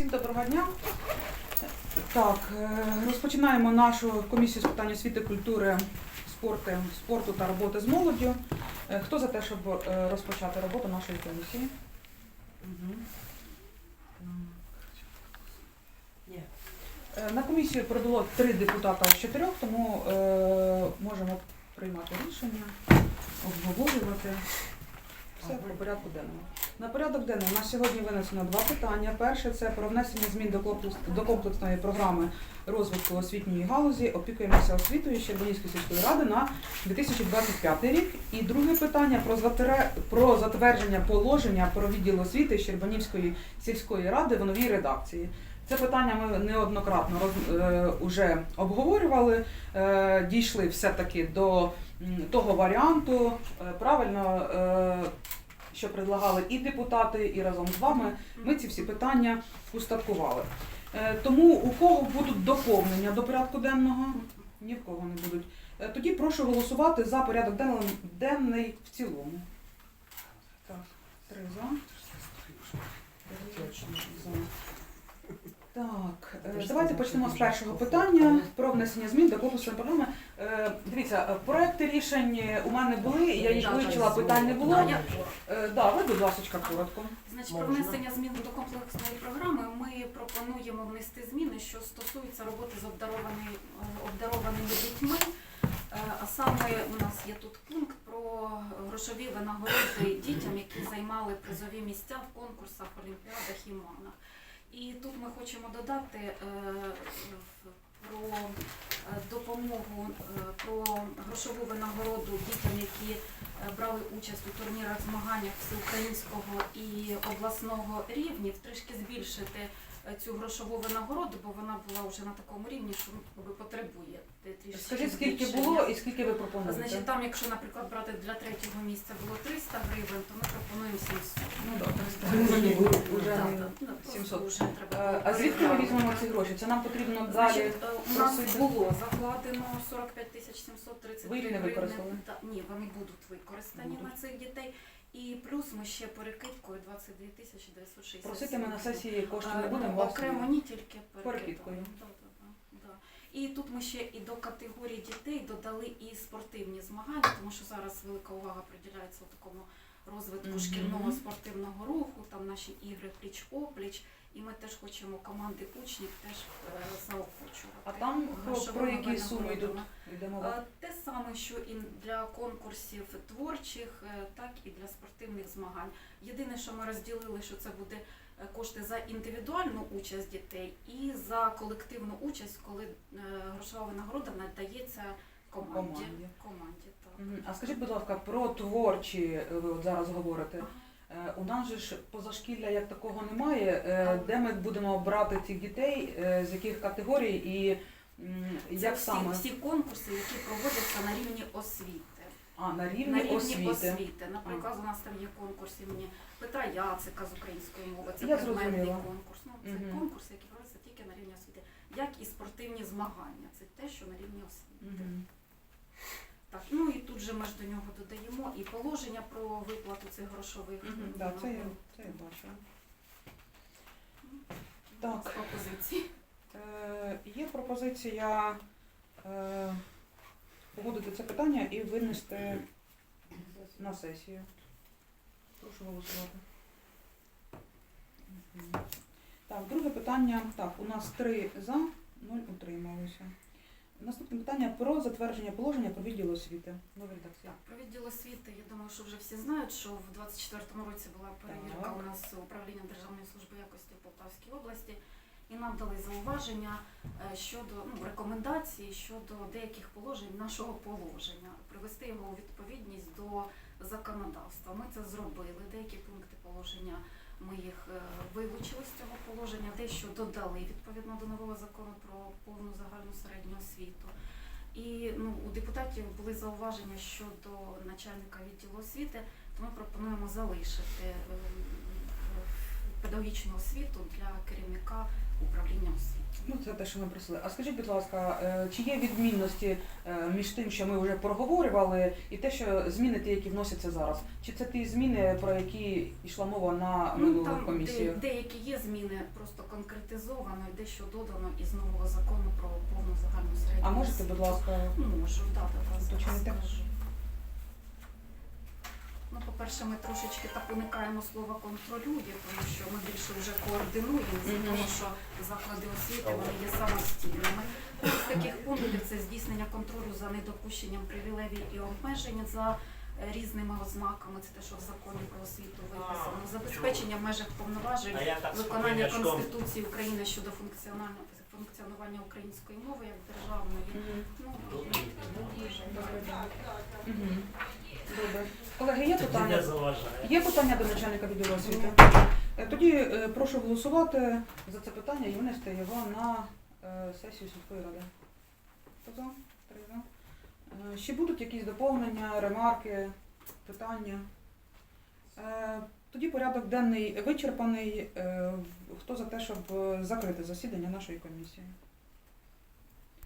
Всім доброго дня. Так, е, розпочинаємо нашу комісію з питань освіти, культури, спорту, спорту та роботи з молоддю. Е, Хто за те, щоб е, розпочати роботу нашої комісії? На комісію прибуло три депутата з чотирьох, тому можемо приймати рішення, обговорювати. Все по порядку денному. На порядок денний у нас сьогодні винесено два питання. Перше це про внесення змін до комплекс- комплексної програми розвитку освітньої галузі опікуємося освітою Щербанівської сільської ради на 2025 рік. І друге питання про затвердження положення про відділ освіти Щербанівської сільської ради в новій редакції. Це питання ми неоднократно роз, е, обговорювали, е, дійшли все-таки до того варіанту, е, правильно, що предлагали і депутати, і разом з вами. Ми ці всі питання устаткували. Тому у кого будуть доповнення до порядку денного? Ні в кого не будуть. Тоді прошу голосувати за порядок денний, в цілому. Так, три. За. Так, е, давайте почнемо з першого питання про внесення змін до комплексної програми. Е, Дивіться, е, проекти рішень у мене були, я їх вивчила, питань не було. Да, Да, ви, будь ласка, коротко. Значить, про внесення змін до комплексної програми ми пропонуємо внести зміни, що стосуються роботи з обдарованими, обдарованими дітьми. А саме у нас є тут пункт про грошові винагороди дітям, які займали призові місця в конкурсах, олімпіадах і манах. І тут ми хочемо додати е, про е, допомогу, е, про грошову винагороду дітям, які брали участь у турнірах, змаганнях всеукраїнського і обласного рівнів, трішки збільшити цю грошову винагороду, бо вона була вже на такому рівні, що ну, потребує е, трішки. Скажіть, скільки збільшення. було і скільки ви пропонуєте? Значить, там, якщо, наприклад, брати для третього місця було 300 гривень, то ми пропонуємо 700. Ну, добре. Вже Так, так, ну, просто 700. вже треба Е, було А звідки ми візьмемо ці гроші? Це нам потрібно далі. Значить, е, у нас було закладено 45 тисяч 733 Ви їх не використали? Та, ні, вони будуть використані Будуть. на цих дітей. І плюс ми ще перекидкою 22 тисячі 960. Просити ми на сесії коштів не Е, будемо ну, вас. окремо ні, тільки Перекидкою. Да, да, да, да. І тут ми ще і до категорії дітей додали і спортивні змагання, тому що зараз велика увага приділяється такому розвитку Мгм. шкільного спортивного руху, там наші ігри пліч-опліч, і ми теж хочемо команди учнів теж е, заохочувати. А там про, грошовими про які суми йдуть? Саме, що і для конкурсів творчих, е, так і для спортивних змагань. Єдине, що ми розділили, що це буде е, кошти за індивідуальну участь дітей і за колективну участь, коли е, грошова винагорода надається команді. Команді. Команді, так. А скажіть, будь ласка, про творчі ви от зараз говорите. Ага. У нас же ж позашкілля як такого немає. Де ми будемо брати цих дітей, з яких категорій і як всі, саме? всі конкурси, які проводяться на рівні освіти. А, на рівні, на рівні освіти. освіти. Наприклад, у нас там є конкурс імені Петра Яцика з української мови. Це Я предметний зрозуміла. конкурс. Ну, це Мгм. конкурс, який проводиться тільки на рівні освіти. Як і спортивні змагання. Це те, що на рівні освіти. Мгм. Так, ну і тут же ми ж до нього додаємо і положення про виплату цих грошових. Мгм. ну, Да, це я, це я бачила. Так. пропозиції. Е, пропозиція е, погодити це питання і винести на сесію. Прошу голосувати. Так, друге питання. Так, у нас три за, нуль утрималося. Наступне питання про затвердження положення про відділ освіти. Нова редакція. Про відділ освіти, я думаю, що вже всі знають, що в 24-му році була перевірка Так. у нас управління Державної служби якості в Полтавській області, і нам дали зауваження е, щодо ну, рекомендації щодо деяких положень нашого положення, привести його у відповідність до законодавства. Ми це зробили. Деякі пункти положення ми їх е, вилучили з цього положення, дещо додали відповідно до нового закону про повну загальну середню освіту. І ну, у депутатів були зауваження щодо начальника відділу освіти, то ми пропонуємо залишити е, педагогічну освіту для керівника управління освіти. Ну, це те, що ми просили. А скажіть, будь ласка, е, чи є відмінності е, між тим, що ми вже проговорювали, і те, що зміни ті, які вносяться зараз? Чи це ті зміни, про які йшла мова на Ну, минулу там комісію? де- деякі є зміни, просто конкретизовано і дещо додано із нового закону про повну загальну середню. А можете, будь ласка, Можу, да, да, да, скажу. По-перше, ми трошечки так уникаємо слова контролює, тому що ми більше вже координуємо, з Мгм. того, що заклади освіти вони є самостійними. З таких пунктів це здійснення контролю за недопущенням привілеїв і обмежень за е, різними ознаками. Це те, що в законі про освіту виписано. Забезпечення в межах повноважень виконання. Конституції України щодо функціонального функціонування української мови як державної. Ну, Мгм. Добре. Колеги, є не питання? заважає. Є питання до начальника відділу освіти? Е, Тоді е, прошу голосувати за це питання і винести його на е, сесію сільської ради. Хто за? Три за. Е, Ще будуть якісь доповнення, ремарки, питання? Е, Тоді порядок денний вичерпаний. Е, Хто за те, щоб е, закрити засідання нашої комісії?